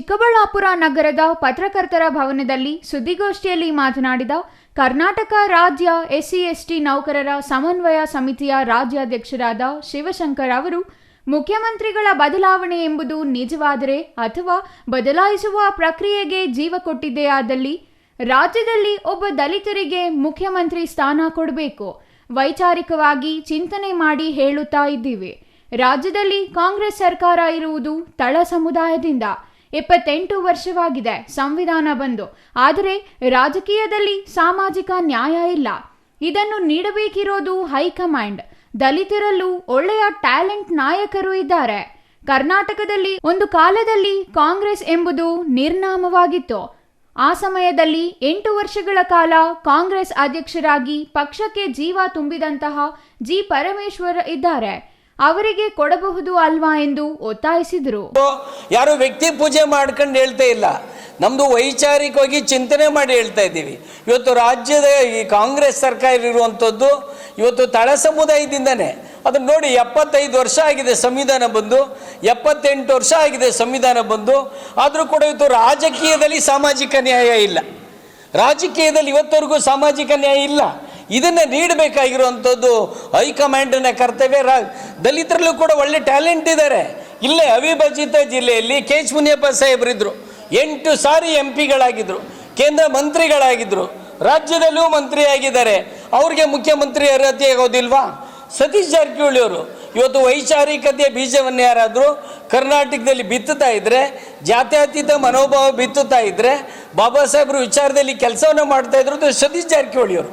ಚಿಕ್ಕಬಳ್ಳಾಪುರ ನಗರದ ಪತ್ರಕರ್ತರ ಭವನದಲ್ಲಿ ಸುದ್ದಿಗೋಷ್ಠಿಯಲ್ಲಿ ಮಾತನಾಡಿದ ಕರ್ನಾಟಕ ರಾಜ್ಯ ಎಸ್ಸಿ, ಎಸ್ಟಿ ನೌಕರರ ಸಮನ್ವಯ ಸಮಿತಿಯ ರಾಜ್ಯಾಧ್ಯಕ್ಷರಾದ ಶಿವಶಂಕರ್ ಅವರು, ಮುಖ್ಯಮಂತ್ರಿಗಳ ಬದಲಾವಣೆ ಎಂಬುದು ನಿಜವಾದರೆ ಅಥವಾ ಬದಲಾಯಿಸುವ ಪ್ರಕ್ರಿಯೆಗೆ ಜೀವ ಕೊಟ್ಟಿದೆಯಾದಲ್ಲಿ ರಾಜ್ಯದಲ್ಲಿ ಒಬ್ಬ ದಲಿತರಿಗೆ ಮುಖ್ಯಮಂತ್ರಿ ಸ್ಥಾನ ಕೊಡಬೇಕು. ವೈಚಾರಿಕವಾಗಿ ಚಿಂತನೆ ಮಾಡಿ ಹೇಳುತ್ತಾ ಇದ್ದೀವಿ. ರಾಜ್ಯದಲ್ಲಿ ಕಾಂಗ್ರೆಸ್ ಸರ್ಕಾರ ಇರುವುದು ತಳ ಸಮುದಾಯದಿಂದ. ಇಪ್ಪತ್ತೆಂಟು ವರ್ಷವಾಗಿದೆ, ಸಂವಿಧಾನ ಬಂದು. ಆದರೆ ರಾಜಕೀಯದಲ್ಲಿ ಸಾಮಾಜಿಕ ನ್ಯಾಯ ಇಲ್ಲ. ಇದನ್ನು ನೀಡಬೇಕಿರೋದು ಹೈಕಮಾಂಡ್. ದಲಿತರಲ್ಲೂ ಒಳ್ಳೆಯ ಟ್ಯಾಲೆಂಟ್ ನಾಯಕರು ಇದ್ದಾರೆ. ಕರ್ನಾಟಕದಲ್ಲಿ ಒಂದು ಕಾಲದಲ್ಲಿ ಕಾಂಗ್ರೆಸ್ ಎಂಬುದು ನಿರ್ನಾಮವಾಗಿತ್ತು. ಆ ಸಮಯದಲ್ಲಿ ಎಂಟು ವರ್ಷಗಳ ಕಾಲ ಕಾಂಗ್ರೆಸ್ ಅಧ್ಯಕ್ಷರಾಗಿ ಪಕ್ಷಕ್ಕೆ ಜೀವ ತುಂಬಿದಂತಹ ಜಿ ಪರಮೇಶ್ವರ್ ಇದ್ದಾರೆ. ಅವರಿಗೆ ಕೊಡಬಹುದು ಅಲ್ವಾ ಎಂದು ಒತ್ತಾಯಿಸಿದರು. ಯಾರು ವ್ಯಕ್ತಿ ಪೂಜೆ ಮಾಡ್ಕೊಂಡು ಹೇಳ್ತಾ ಇಲ್ಲ. ನಮ್ಮದು ವೈಚಾರಿಕವಾಗಿ ಚಿಂತನೆ ಮಾಡಿ ಹೇಳ್ತಾ ಇದ್ದೀವಿ. ಇವತ್ತು ರಾಜ್ಯದ ಈ ಕಾಂಗ್ರೆಸ್ ಸರ್ಕಾರ ಇರುವಂಥದ್ದು ಇವತ್ತು ತಳ ಸಮುದಾಯದಿಂದನೇ. ಅದನ್ನು ನೋಡಿ ಎಪ್ಪತ್ತೈದು ವರ್ಷ ಆಗಿದೆ ಸಂವಿಧಾನ ಬಂದು, ಎಪ್ಪತ್ತೆಂಟು ವರ್ಷ ಆಗಿದೆ ಸಂವಿಧಾನ ಬಂದು. ಆದರೂ ಕೂಡ ಇವತ್ತು ರಾಜಕೀಯದಲ್ಲಿ ಸಾಮಾಜಿಕ ನ್ಯಾಯ ಇಲ್ಲ. ರಾಜಕೀಯದಲ್ಲಿ ಇವತ್ತವರೆಗೂ ಸಾಮಾಜಿಕ ನ್ಯಾಯ ಇಲ್ಲ. ಇದನ್ನು ನೀಡಬೇಕಾಗಿರುವಂಥದ್ದು ಹೈಕಮಾಂಡ್ನ ಕರ್ತವ್ಯ. ರಾ, ದಲಿತರಲ್ಲೂ ಕೂಡ ಒಳ್ಳೆ ಟ್ಯಾಲೆಂಟ್ ಇದ್ದಾರೆ ಇಲ್ಲೇ ಅವಿಭಜಿತ ಜಿಲ್ಲೆಯಲ್ಲಿ ಕೆ ಎಚ್ ಮುನಿಯಪ್ಪ ಸಾಹೇಬರಿದ್ದರು ಎಂಟು ಸಾರಿ ಎಂ ಪಿಗಳಾಗಿದ್ದರು ಕೇಂದ್ರ ಮಂತ್ರಿಗಳಾಗಿದ್ದರು ರಾಜ್ಯದಲ್ಲೂ ಮಂತ್ರಿಯಾಗಿದ್ದಾರೆ. ಅವ್ರಿಗೆ ಮುಖ್ಯಮಂತ್ರಿ ಅರ್ಹತೆ ಆಗೋದಿಲ್ವಾ? ಸತೀಶ್ ಜಾರಕಿಹೊಳಿ ಅವರು ಇವತ್ತು ವೈಚಾರಿಕತೆಯ ಬೀಜವನ್ನು ಯಾರಾದರೂ ಕರ್ನಾಟಕದಲ್ಲಿ ಬಿತ್ತುತ್ತಾ ಇದ್ದರೆ ಜಾತ್ಯತೀತ ಮನೋಭಾವ ಬಿತ್ತುತ್ತಾ ಇದ್ದರೆ ಬಾಬಾ ಸಾಹೇಬರು ವಿಚಾರದಲ್ಲಿ ಕೆಲಸವನ್ನು ಮಾಡ್ತಾ ಇದ್ರು ಸತೀಶ್ ಜಾರಕಿಹೊಳಿ ಅವರು.